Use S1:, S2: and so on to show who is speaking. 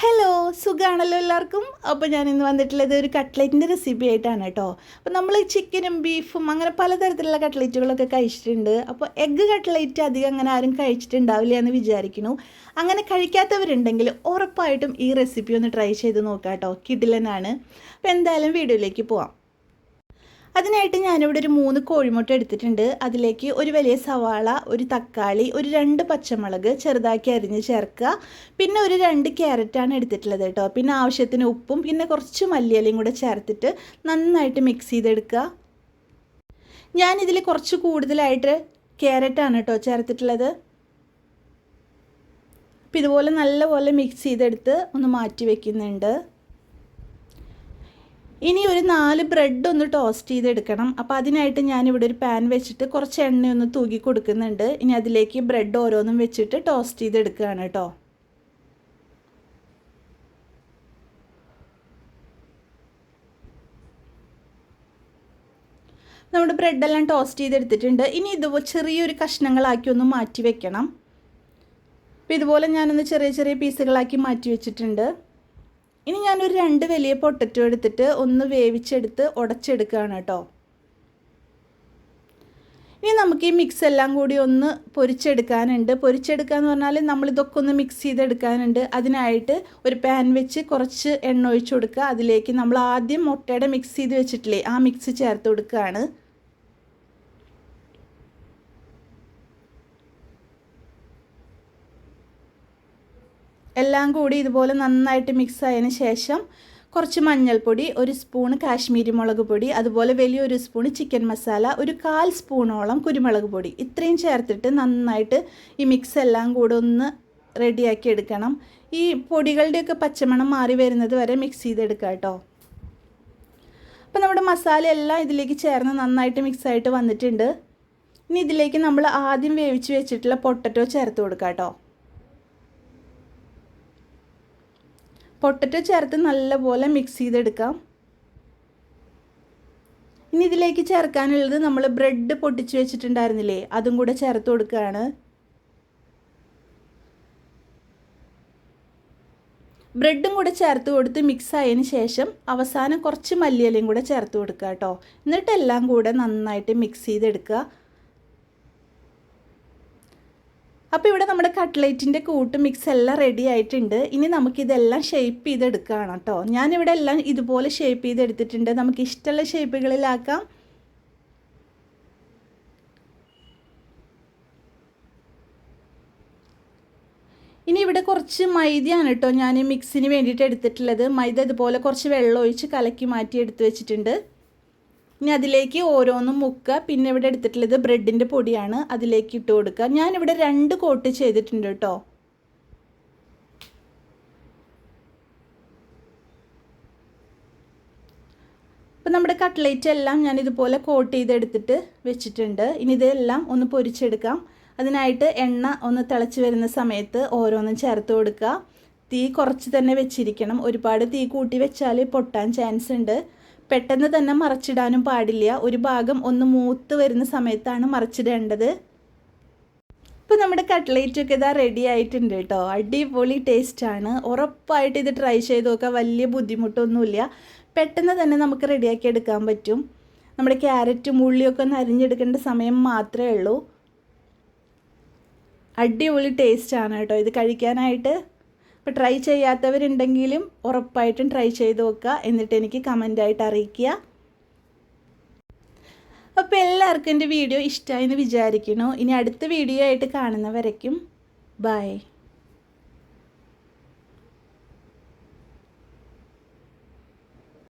S1: Hello സുഖമാണല്ലോ എല്ലാവർക്കും? അപ്പോൾ ഞാൻ ഇന്ന് വന്നിട്ടുള്ളത് ഒരു കട്ട്ലറ്റിന്റെ റെസിപ്പി ആയിട്ടാണ് കേട്ടോ. അപ്പോൾ നമ്മൾ ചിക്കനും ബീഫും അങ്ങനെ പലതരത്തിലുള്ള കട്ട്ലറ്റുകളൊക്കെ കഴിച്ചിട്ടുണ്ട്. അപ്പോൾ എഗ്ഗ് കട്ട്ലറ്റ് അധികം അങ്ങനെ ആരും കഴിച്ചിട്ടുണ്ടാവില്ല എന്ന് വിചാരിക്കുന്നു. അങ്ങനെ കഴിക്കാത്തവരുണ്ടെങ്കിൽ ഉറപ്പായിട്ടും ഈ റെസിപ്പി ഒന്ന് ട്രൈ ചെയ്ത് നോക്കാം കേട്ടോ കിഡിലനാണ് അപ്പോൾ എന്തായാലും വീഡിയോയിലേക്ക് പോവാം. അതിനായിട്ട് ഞാനിവിടെ ഒരു മൂന്ന് കോഴിമുട്ട എടുത്തിട്ടുണ്ട്. അതിലേക്ക് ഒരു വലിയ സവാള ഒരു തക്കാളി ഒരു രണ്ട് പച്ചമുളക് ചെറുതാക്കി അരിഞ്ഞ് ചേർക്കുക. പിന്നെ ഒരു രണ്ട് ക്യാരറ്റാണ് എടുത്തിട്ടുള്ളത് കേട്ടോ. പിന്നെ ആവശ്യത്തിന് ഉപ്പും പിന്നെ കുറച്ച് മല്ലിയലയും കൂടെ ചേർത്തിട്ട് നന്നായിട്ട് മിക്സ് ചെയ്തെടുക്കുക. ഞാനിതിൽ കുറച്ച് കൂടുതലായിട്ട് ക്യാരറ്റാണ് കേട്ടോ ചേർത്തിട്ടുള്ളത്. അപ്പം ഇതുപോലെ നല്ലപോലെ മിക്സ് ചെയ്തെടുത്ത് ഒന്ന് മാറ്റി വയ്ക്കുന്നുണ്ട് ഇനി ഒരു നാല് ബ്രെഡ് ഒന്ന് ടോസ്റ്റ് ചെയ്തെടുക്കണം. അപ്പോൾ അതിനായിട്ട് ഞാൻ ഇവിടെ ഒരു പാൻ വെച്ചിട്ട് കുറച്ച് എണ്ണയൊന്ന് തൂക്കി കൊടുക്കുന്നുണ്ട്. ഇനി അതിലേക്ക് ബ്രെഡ് ഓരോന്നും വെച്ചിട്ട് ടോസ്റ്റ് ചെയ്തെടുക്കുകയാണ് കേട്ടോ നമ്മുടെ ബ്രെഡെല്ലാം ടോസ്റ്റ് ചെയ്തെടുത്തിട്ടുണ്ട്. ഇനി ഇത് ചെറിയൊരു കഷ്ണങ്ങളാക്കി ഒന്ന് മാറ്റി വെക്കണം. അപ്പോൾ ഇതുപോലെ ഞാനൊന്ന് ചെറിയ ചെറിയ പീസുകളാക്കി മാറ്റി വെച്ചിട്ടുണ്ട്. ഇനി ഞാനൊരു രണ്ട് വലിയ പൊട്ടറ്റോ എടുത്തിട്ട് ഒന്ന് വേവിച്ചെടുത്ത് ഉടച്ചെടുക്കുകയാണ് കേട്ടോ. ഇനി നമുക്ക് ഈ മിക്സ് എല്ലാം കൂടി ഒന്ന് പൊരിച്ചെടുക്കാനുണ്ട്. പൊരിച്ചെടുക്കുക എന്ന് പറഞ്ഞാൽ നമ്മളിതൊക്കെ ഒന്ന് മിക്സ് ചെയ്തെടുക്കാനുണ്ട്. അതിനായിട്ട് ഒരു പാൻ വെച്ച് കുറച്ച് എണ്ണ ഒഴിച്ച് കൊടുക്കുക. അതിലേക്ക് നമ്മൾ ആദ്യം മുട്ടയുടെ മിക്സ് ചെയ്ത് വെച്ചിട്ടില്ലേ ആ മിക്സ് ചേർത്ത് കൊടുക്കുകയാണ്. എല്ലാം കൂടി ഇതുപോലെ നന്നായിട്ട് മിക്സ് ആയതിന് ശേഷം കുറച്ച് മഞ്ഞൾപ്പൊടി ഒരു സ്പൂൺ കാശ്മീരി മുളക് പൊടി അതുപോലെ വലിയൊരു സ്പൂൺ ചിക്കൻ മസാല ഒരു കാൽ സ്പൂണോളം കുരുമുളക് പൊടി. ഇത്രയും ചേർത്തിട്ട് നന്നായിട്ട് ഈ മിക്സ് എല്ലാം കൂടെ ഒന്ന് റെഡിയാക്കി എടുക്കണം. ഈ പൊടികളുടെയൊക്കെ പച്ചമണം മാറി വരുന്നത് വരെ മിക്സ് ചെയ്തെടുക്കുക കേട്ടോ. അപ്പോൾ നമ്മുടെ മസാല എല്ലാം ഇതിലേക്ക് ചേർന്ന് നന്നായിട്ട് മിക്സ് ആയിട്ട് വന്നിട്ടുണ്ട്. ഇനി ഇതിലേക്ക് നമ്മൾ ആദ്യം വേവിച്ച് വെച്ചിട്ടുള്ള പൊട്ടറ്റോ ചേർത്ത് കൊടുക്കാം കേട്ടോ. പൊട്ടറ്റോ ചേർത്ത് നല്ലപോലെ മിക്സ് ചെയ്തെടുക്കാം. ഇനി ഇതിലേക്ക് ചേർക്കാനുള്ളത് നമ്മൾ ബ്രെഡ് പൊട്ടിച്ച് വെച്ചിട്ടുണ്ടായിരുന്നില്ലേ അതും കൂടെ ചേർത്ത് കൊടുക്കുകയാണ്. ബ്രെഡും കൂടെ ചേർത്ത് കൊടുത്ത് മിക്സ് ആയതിന് ശേഷം അവസാനം കുറച്ച് മല്ലിയിലയും കൂടെ ചേർത്ത് കൊടുക്കുക കേട്ടോ. എന്നിട്ട് എല്ലാം കൂടെ നന്നായിട്ട് മിക്സ് ചെയ്തെടുക്കുക. അപ്പോൾ ഇവിടെ നമ്മുടെ കട്ട്ലേറ്റിന്റെ കൂട്ട് മിക്സ് എല്ലാം റെഡി ആയിട്ടുണ്ട്. ഇനി നമുക്കിതെല്ലാം ഷേപ്പ് ചെയ്തെടുക്കുകയാണ് കേട്ടോ ഞാനിവിടെ എല്ലാം ഇതുപോലെ ഷേപ്പ് ചെയ്തെടുത്തിട്ടുണ്ട്. നമുക്ക് ഇഷ്ടമുള്ള ഷേപ്പുകളിലാക്കാം ഇനി ഇവിടെ കുറച്ച് മൈദയാണ് കേട്ടോ ഞാൻ മിക്സിന് വേണ്ടിയിട്ട് എടുത്തിട്ടുള്ളത്. മൈദ ഇതുപോലെ കുറച്ച് വെള്ളം ഒഴിച്ച് കലക്കി മാറ്റി എടുത്ത് വെച്ചിട്ടുണ്ട്. ഇനി അതിലേക്ക് ഓരോന്നും മുക്കുക. പിന്നെ ഇവിടെ എടുത്തിട്ടുള്ളത് ബ്രെഡിന്റെ പൊടിയാണ്. അതിലേക്ക് ഇട്ട് കൊടുക്കുക. ഞാനിവിടെ രണ്ട് കോട്ട് ചെയ്തിട്ടുണ്ട് കേട്ടോ. അപ്പം നമ്മുടെ കട്ട്ലേറ്റ് എല്ലാം ഞാൻ ഇതുപോലെ കോട്ട് ചെയ്തെടുത്തിട്ട് വെച്ചിട്ടുണ്ട്. ഇനി ഇതെല്ലാം ഒന്ന് പൊരിച്ചെടുക്കാം. അതിനായിട്ട് എണ്ണ ഒന്ന് തിളച്ച് വരുന്ന സമയത്ത് ഓരോന്നും ചേർത്ത് കൊടുക്കുക. തീ കുറച്ച് തന്നെ വെച്ചിരിക്കണം. ഒരുപാട് തീ കൂട്ടി വെച്ചാൽ പൊട്ടാൻ ചാൻസ് ഉണ്ട്. പെട്ടെന്ന് തന്നെ മറച്ചിടാനും പാടില്ല. ഒരു ഭാഗം ഒന്ന് മൂത്ത് വരുന്ന സമയത്താണ് മറച്ചിടേണ്ടത്. ഇപ്പോൾ നമ്മുടെ കട്ട്ലേറ്റൊക്കെ ഇതാ റെഡി ആയിട്ടുണ്ട് കേട്ടോ അടിപൊളി ടേസ്റ്റാണ് ഉറപ്പായിട്ട് ഇത് ട്രൈ ചെയ്ത് നോക്കാൻ വലിയ ബുദ്ധിമുട്ടൊന്നുമില്ല. പെട്ടെന്ന് തന്നെ നമുക്ക് റെഡിയാക്കി എടുക്കാൻ പറ്റും. നമ്മുടെ ക്യാരറ്റും ഉള്ളിയൊക്കെ ഒന്ന് അരിഞ്ഞെടുക്കേണ്ട സമയം മാത്രമേ ഉള്ളൂ. അടിപൊളി ടേസ്റ്റാണ് കേട്ടോ ഇത് കഴിക്കാനായിട്ട് അപ്പോൾ ട്രൈ ചെയ്യാത്തവരുണ്ടെങ്കിലും ഉറപ്പായിട്ടും ട്രൈ ചെയ്ത് നോക്കുക. എന്നിട്ട് എനിക്ക് കമന്റായിട്ട് അറിയിക്കുക. അപ്പോൾ എല്ലാവർക്കും എന്റെ വീഡിയോ ഇഷ്ടമായി എന്ന് വിചാരിക്കുന്നു. ഇനി അടുത്ത വീഡിയോ ആയിട്ട് കാണുന്നവരേക്കും ബൈ